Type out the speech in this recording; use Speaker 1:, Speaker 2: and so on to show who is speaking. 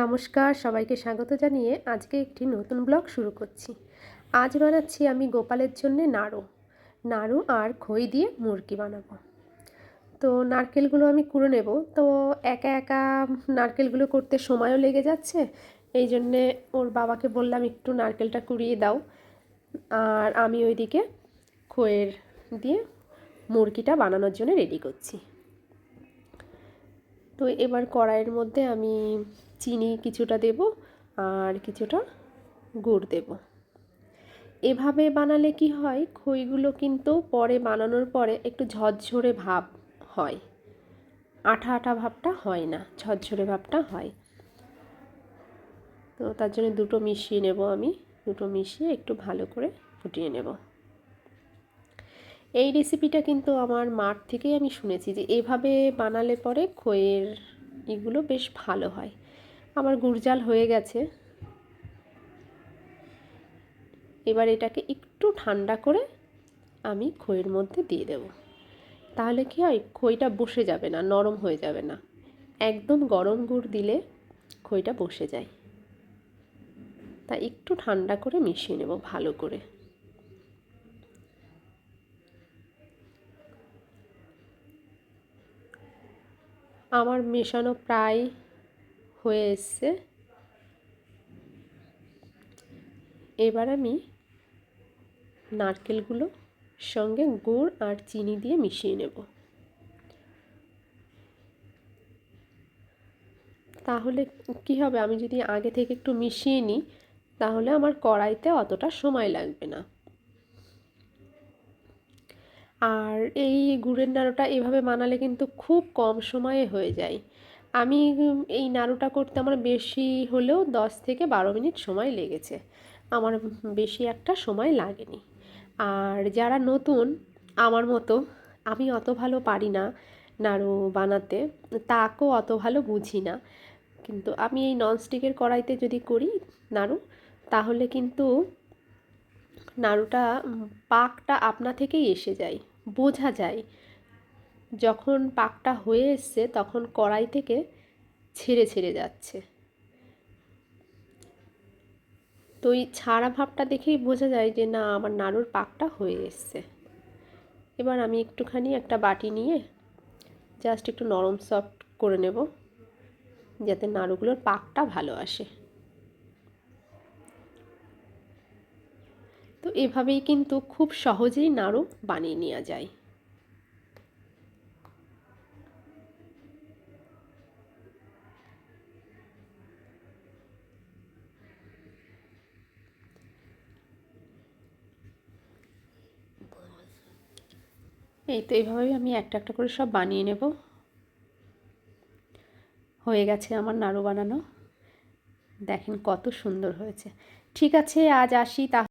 Speaker 1: নমস্কার, সবাইকে স্বাগত জানিয়ে আজকে একটি নতুন ব্লগ শুরু করছি। আজ বানাচ্ছি আমি গোপালের জন্য নাড়ু। নাড়ু আর খই দিয়ে মুরগি বানাবো। তো নারকেলগুলো আমি কুড়ে নেব। তো একা একা নারকেলগুলো করতে সময়ও লেগে যাচ্ছে। এই জন্যে ওর বাবাকে বললাম, একটু নারকেলটা কুড়িয়ে দাও। আর আমি ওইদিকে খইয়ের দিয়ে মুরগিটা বানানোর জন্য রেডি করছি। তো এবার কড়াইয়ের মধ্যে আমি চিনি কিছুটা দেব আর কিছুটা গুড় দেব। এভাবে বানালে কি হয়? খইগুলো কিন্তু পরে বানানোর পরে একটু ঝরঝরে ভাব হয়। আঠা আঠা ভাবটা হয় না, ঝরঝরে ভাবটা হয়। তো তার জন্য দুটো মিশিয়ে নেব আমি। দুটো মিশিয়ে একটু ভালো করে ফুটিয়ে নেব। এই রেসিপিটা কিন্তু আমার মার থেকেই আমি শুনেছি যে এভাবে বানালে পরে খইয়ের এগুলো বেশ ভালো হয়। আমার গুড়জাল হয়ে গেছে। এবার এটাকে একটু ঠান্ডা করে আমি খইয়ের মধ্যে দিয়ে দেব। তাহলে কি হয় খইটা বসে যাবে না, নরম হয়ে যাবে না। একদম গরম গুড় দিলে খইটা বসে যায়। তা একটু ঠান্ডা করে মিশিয়ে নেব ভালো করে। আমার মেশানো প্রায় হয়ে এসছে। এবার আমি নারকেলগুলো সঙ্গে গুড় আর চিনি দিয়ে মিশিয়ে নেব। তাহলে কি হবে? আমি যদি আগে থেকে একটু মিশিয়ে নিই, তাহলে আমার কড়াইতে অতটা সময় লাগবে না। আর এই গুড়ের নাড়ুটা এভাবে বানালে কিন্তু খুব কম সময়ে হয়ে যায়। আমি এই নাড়ুটা করতে আমার বেশি হলেও দশ থেকে বারো মিনিট সময় লেগেছে। আমার বেশি একটা সময় লাগেনি। আর যারা নতুন, আমার মতো, আমি অত ভালো পারি না নাড়ু বানাতে, তাকেও অত ভালো বুঝি না। কিন্তু আমি এই ননস্টিকের কড়াইতে যদি করি নাড়ু, তাহলে কিন্তু নাড়ুটা পাকটা আপনা থেকেই এসে যায়। বোঝা যায়। যখন পাকটা হয়ে এসছে, তখন কড়াই থেকে ছেড়ে ছেড়ে যাচ্ছে। তো এই ছাড়া ভাবটা দেখেই বোঝা যায় যে, না, আমার নাড়ুর পাকটা হয়ে এসছে। এবার আমি একটুখানি একটা বাটি নিয়ে জাস্ট একটু নরম সফট করে নেব, যাতে নাড়ুগুলোর পাকটা ভালো আসে। তো এভাবেই কিন্তু খুব সহজেই নাড়ু বানিয়ে নেওয়া যায়। এই তো এইভাবেই আমি একটা একটা করে সব বানিয়ে নেব। হয়ে গেছে আমার নাড়ু বানানো। দেখেন কত সুন্দর হয়েছে। ঠিক আছে, আজ আসি তা